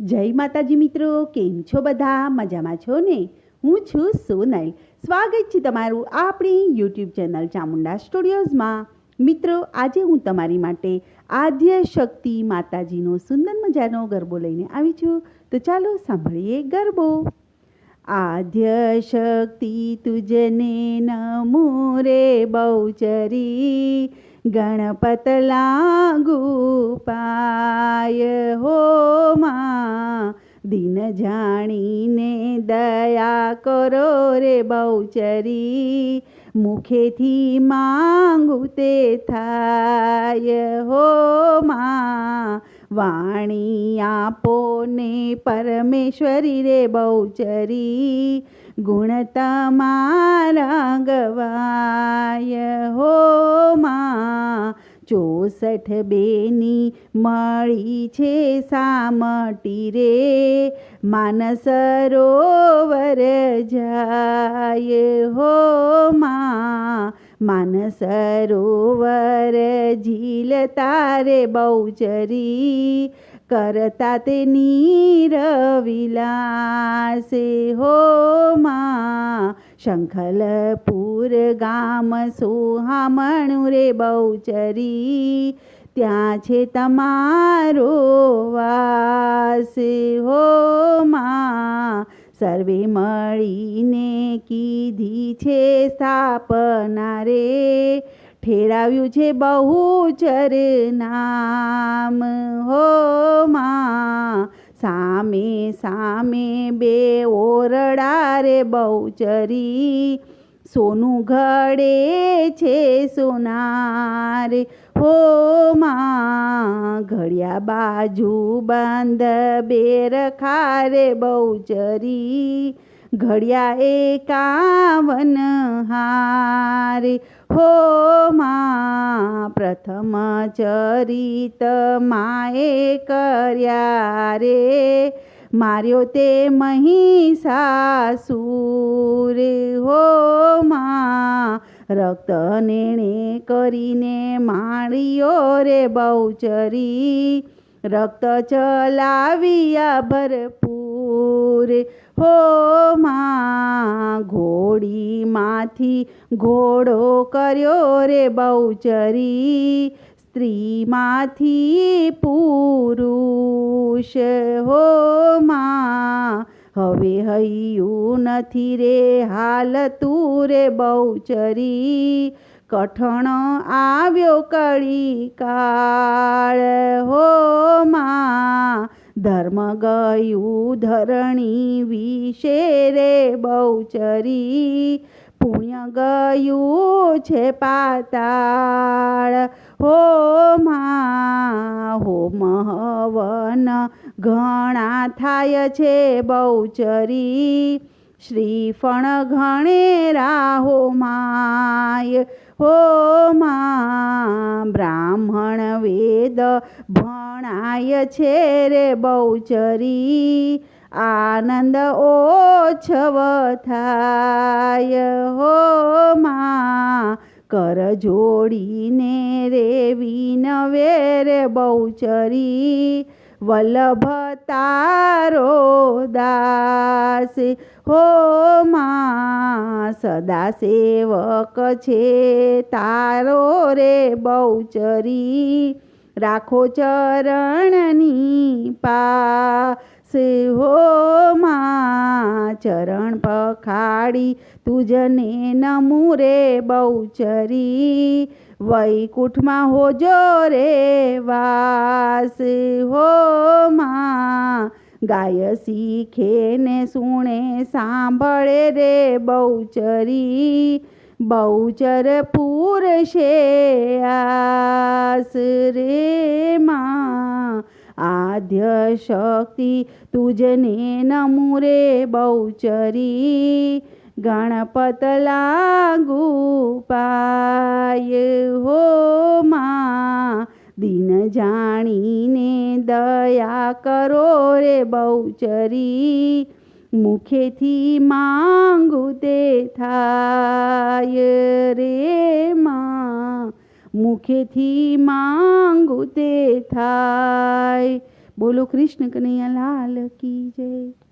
જય માતાજી મિત્રો, કેમ છો બધા? મજામાં છો ને? હું છું સોનલ. સ્વાગત છે તમારું આપણી યુટ્યુબ ચેનલ ચામુંડા સ્ટુડિયોઝમાં. મિત્રો, આજે હું તમારી માટે આદ્ય શક્તિ માતાજીનો સુંદર મજાનો ગરબો લઈને આવી છું. તો ચાલો સાંભળીએ ગરબો. આદ્ય શક્તિ તુજને નમો રે, બહુચરી. ગણપત લાગુ પાય હો માં, દિન જાણીને દયા કરો રે બહુચરી, મુખેથી માંગુ તે થાય હો વાણી આપો ને પરમેશ્વરી રે બહુચરી, ગુણ તમારા ગવાય. ચોસઠ બેની મળી છે સામટી રે. માનસરોવર જાય હો માં. માનસરોવર ઝીલ તારે બહુચરી. કરતા તે નીરવિલાસે હો માં, શંખલપુર ગામ સુહામણું રે બહુચરી, ત્યાં છે તમારો વાસ. હો સર્વે મળીને કીધી છે સ્થાપના રે. ઠેરાવ્યું છે બહુચર નામ. હો માં, સામે સામે બે ઓરડા રે બહુચરી. સોનું ઘડે છે સોનાર. હો ઘડિયા બાજુ બંધ બેર ખારે બહુચરી. ઘડિયા એકાવન હારે. હો માં, પ્રથમ ચરિત માએ કર્યા રે. માર્યો તે મહિષાસુર. હો માં રક્ત નેણે કરીને માળીઓ રે બહુચરી. રક્ત ચલાવ્યા ભરપૂર હો માં, ઘોડીમાંથી ઘોડો કર્યો રે બહુચરી. સ્ત્રીમાંથી પુરુષ હો હવે હૈયું નથી રે હાલ તું રે બહુચરી. કઠણ આવ્યો કળી કાળ હો માં ધર્મ ગયું ધરણી વિશે રે બહુચરી. પુણ્ય ગયું છે પાતાળ. હો મા હોમ હવન ઘણા થાય છે બહુચરી. શ્રીફણ ઘણે હો માય, હો બ્રાહ્મણ વેદ ભણાય છે રે બહુચરી, આનંદ ઓછવ થાય, હો કર જોડીને રે વિનવે રે બહુચરી વલ્લભ તારો દાસ હો માં સદા સેવક છે તારો રે બહુચરી, રાખો ચરણની પાસ, હો માં ચરણ પખાડી, તુજને નમું નમુરે બહુચરી વૈકુંઠમાં હોજો રે વાસ, હો માં. ગાય શીખે ને સુણે, સાંભળે રે બહુચરી. બહુચર પૂરશે આસ રે માં. આદ્ય શક્તિ તુજને નમુરે બહુચરી. ગણપત લાગુ પાય હો માં, દિન જાણીને દયા કરો રે બહુચરી, મુખેથી માંગુ તે થાય રે માં, મુખેથી માંગુ તે થાય. બોલો કૃષ્ણ કનૈયા લાલ કી જય.